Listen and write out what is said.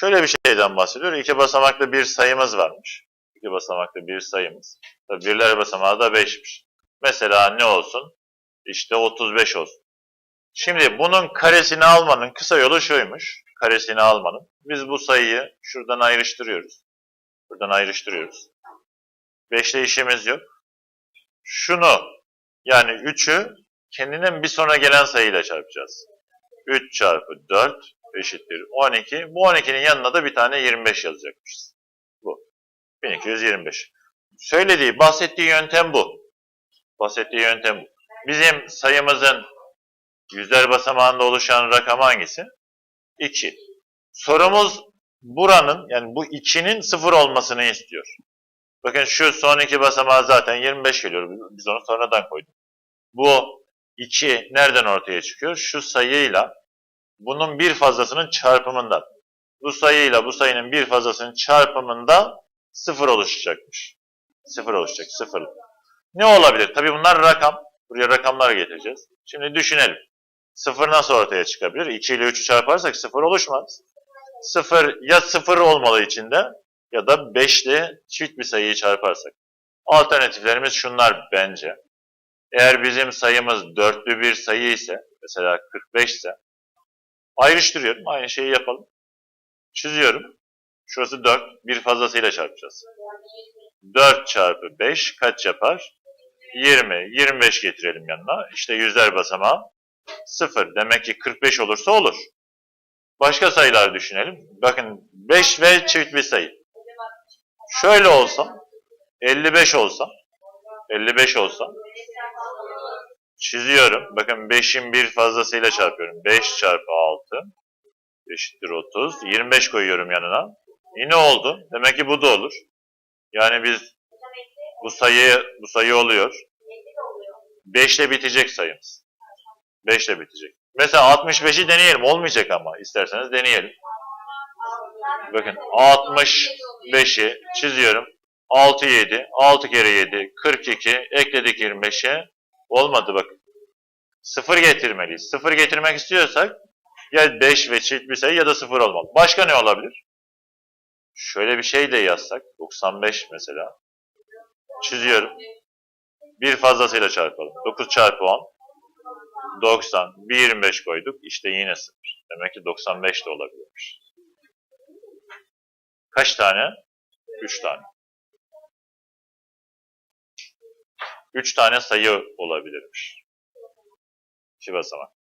Şöyle bir şeyden bahsediyor. İki basamaklı bir sayımız varmış. İki basamaklı bir sayımız. Tabii birler basamağı da 5'miş. Mesela ne olsun? İşte 35 olsun. Şimdi bunun karesini almanın kısa yolu şuymuş. Karesini almanın. Biz bu sayıyı şuradan ayrıştırıyoruz. Buradan ayrıştırıyoruz. 5'te işimiz yok. Şunu yani 3'ü kendinden bir sonra gelen sayıyla çarpacağız. 3 çarpı 4 eşittir 12. Bu 12'nin yanına da bir tane 25 yazacakmışız. Bu. 1225. Söylediği, bahsettiği yöntem bu. Bahsettiği yöntem bu. Bizim sayımızın yüzler basamağında oluşan rakam hangisi? 2. Sorumuz buranın yani bu 2'nin 0 olmasını istiyor. Bakın şu son iki basamağı zaten 25 geliyor. Biz onu sonradan koyduk. Bu 2 nereden ortaya çıkıyor? Şu sayıyla bunun bir fazlasının çarpımından. Bu sayıyla bu sayının bir fazlasının çarpımında 0 oluşacakmış. 0 oluşacak. 0. Ne olabilir? Tabii bunlar rakam. Buraya rakamlar getireceğiz. Şimdi düşünelim. 0 nasıl ortaya çıkabilir? 2 ile 3'ü çarparsak 0 oluşmaz. 0 ya 0 olmalı içinde ya da 5 ile çift bir sayıyı çarparsak. Alternatiflerimiz şunlar bence. Eğer bizim sayımız dörtlü bir sayı ise, mesela 45 ise, ayrıştırıyorum. Aynı şeyi yapalım. Çiziyorum. Şurası 4. Bir fazlasıyla çarpacağız. 4 çarpı 5 kaç yapar? 20. 25 getirelim yanına. İşte yüzler basamağı 0. Demek ki 45 olursa olur. Başka sayılar düşünelim. Bakın 5 ve çift bir sayı. Şöyle olsa 55 olsa 55 olsa çiziyorum. Bakın 5'in bir fazlasıyla çarpıyorum. 5 çarpı 6 eşittir 30. 25 koyuyorum yanına. Yine oldu. Demek ki bu da olur. Yani biz bu sayı bu sayı oluyor. 5 ile bitecek sayımız. 5 ile bitecek. Mesela 65'i deneyelim. Olmayacak ama. isterseniz deneyelim. Bakın 65'i çiziyorum. 6 7. 6 kere 7 42. Ekledik 25'e. Olmadı bakın. 0 getirmeliyiz. 0 getirmek istiyorsak ya 5 ve çift bir sayı ya da 0 olmalı. Başka ne olabilir? Şöyle bir şey de yazsak. 95 mesela. Çiziyorum. Bir fazlasıyla çarpalım. 9 çarpı 10. 90. Bir 25 koyduk. İşte yine 0. Demek ki 95 de olabilirmiş. Kaç tane? 3 tane. 3 tane sayı olabilirmiş. İki basamak.